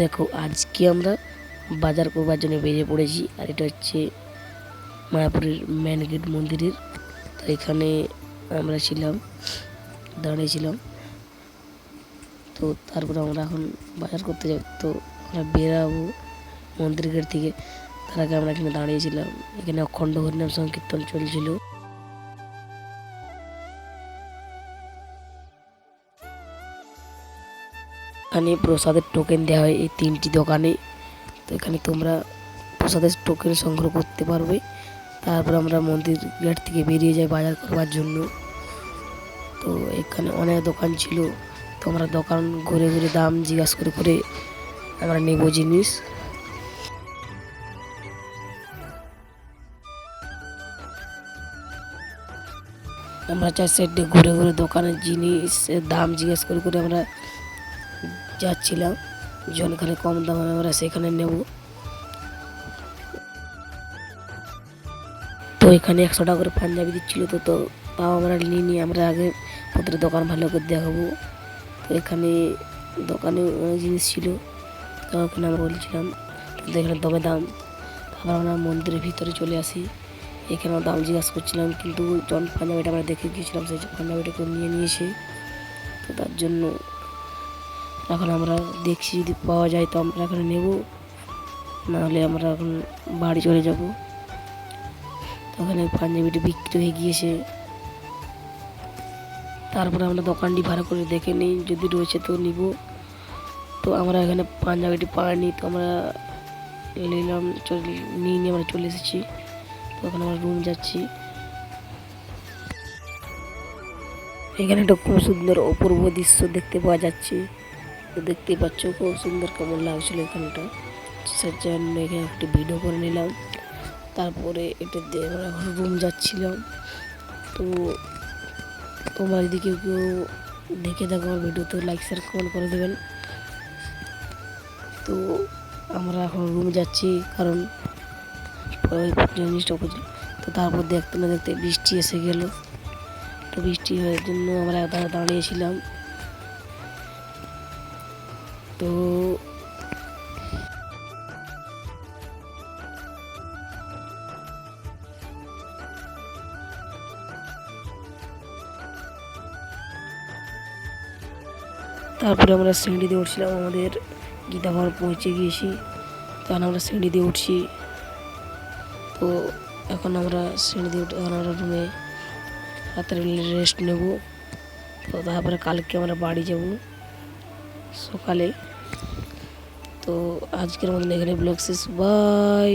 দেখো, আজকে আমরা বাজার করবার জন্য বেরিয়ে পড়েছি, আর এটা হচ্ছে মায়াপুরের মেন গেট মন্দিরের। তো এখানে আমরা ছিলাম দাঁড়িয়েছিলাম তো তারপরে আমরা এখন বাজার করতে যাব, তো আমরা বেরাবো মন্দির গেট থেকে। তার আগে আমরা এখানে দাঁড়িয়েছিলাম এখানে অখণ্ড হরিনাম সংকীর্তন চলছিল। এখানে প্রসাদের টোকেন দেওয়া হয়, এই তিনটি দোকানে। তো এখানে তোমরা প্রসাদের টোকেন সংগ্রহ করতে পারবে। তারপর আমরা মন্দির গেট থেকে বেরিয়ে যাই বাজার করবার জন্য। তো এখানে অনেক দোকান ছিল। তো আমরা দোকান ঘুরে ঘুরে দাম জিজ্ঞাসা করে করে আমরা নেব জিনিস। আমরা চার সাইডে ঘুরে ঘুরে দোকানের জিনিস দাম জিজ্ঞেস করে করে আমরা যাচ্ছিলাম। যেখানে কম দামে আমরা সেখানে নেব। তো এখানে একশো টাকা করে পাঞ্জাবি দিচ্ছিল তো তো তাও আমরা নিয়ে নিয়ে আমরা আগে প্রতিটা দোকান ভালো করে দেখাবো। তো এখানে দোকানে অনেক জিনিস ছিল। তো ওখানে আমরা বলছিলাম তো এখানে দমে দাম। তারপর আমরা মন্দিরের ভিতরে চলে আসি। এখানে দাম জিজ্ঞাসা করছিলাম, কিন্তু জন পাঞ্জাবিটা আমরা দেখে গিয়েছিলাম, সেই পাঞ্জাবিটা কেউ নিয়ে নিয়েছে। তো তার জন্য এখন আমরা দেখছি যদি পাওয়া যায় তো আমরা এখন নেব। নাহলে আমরা এখন বাড়ি চলে যাব। ওখানে পাঞ্জাবিটা বিক্রি হয়ে গিয়েছে। তারপরে আমরা দোকানটি ভাড়া করে দেখে নিই, যদি রয়েছে তো নিব। তো আমরা এখানে পাঞ্জাবিটি পাইনি, তো আমরা নিলাম চলে নিয়ে নিয়ে আমরা চলে এসেছি। তো আমরা রুম যাচ্ছি। এখানে একটা খুব সুন্দর অপূর্ব দৃশ্য দেখতে পাওয়া যাচ্ছে। তো দেখতেই পাচ্ছ খুব সুন্দর কেমন লাগছিল এখানটা। সেই জন্য এখানে একটি ভিডিও করে নিলাম। তারপরে এটা দিয়ে আমরা রুম যাচ্ছিলাম। তো তোমরা যদি কেউ দেখে থাকো আমার ভিডিও তো লাইক শেয়ার কমেন্ট করে দেবেন। তো আমরা এখন রুম যাচ্ছি কারণ জিনিসটা তো তারপর দেখতে না দেখতে বৃষ্টি এসে গেল। তো বৃষ্টি হওয়ার জন্য আমরা দাঁড়িয়েছিলাম। তো তারপরে আমরা সিঁড়ি দিয়ে উঠছিলাম, আমাদের গীতাঘর পৌঁছে গিয়েছি। তখন আমরা সিঁড়ি দিয়ে উঠছি। তো এখন আমরা সিঁড়ি দিয়ে উঠে আমরা রুমে রাত্রে রেস্ট নেব। তো তারপরে কালকে আমরা বাড়ি যাব। সকালে তো আজকের মতন এখানে ব্লগ শেষ বাই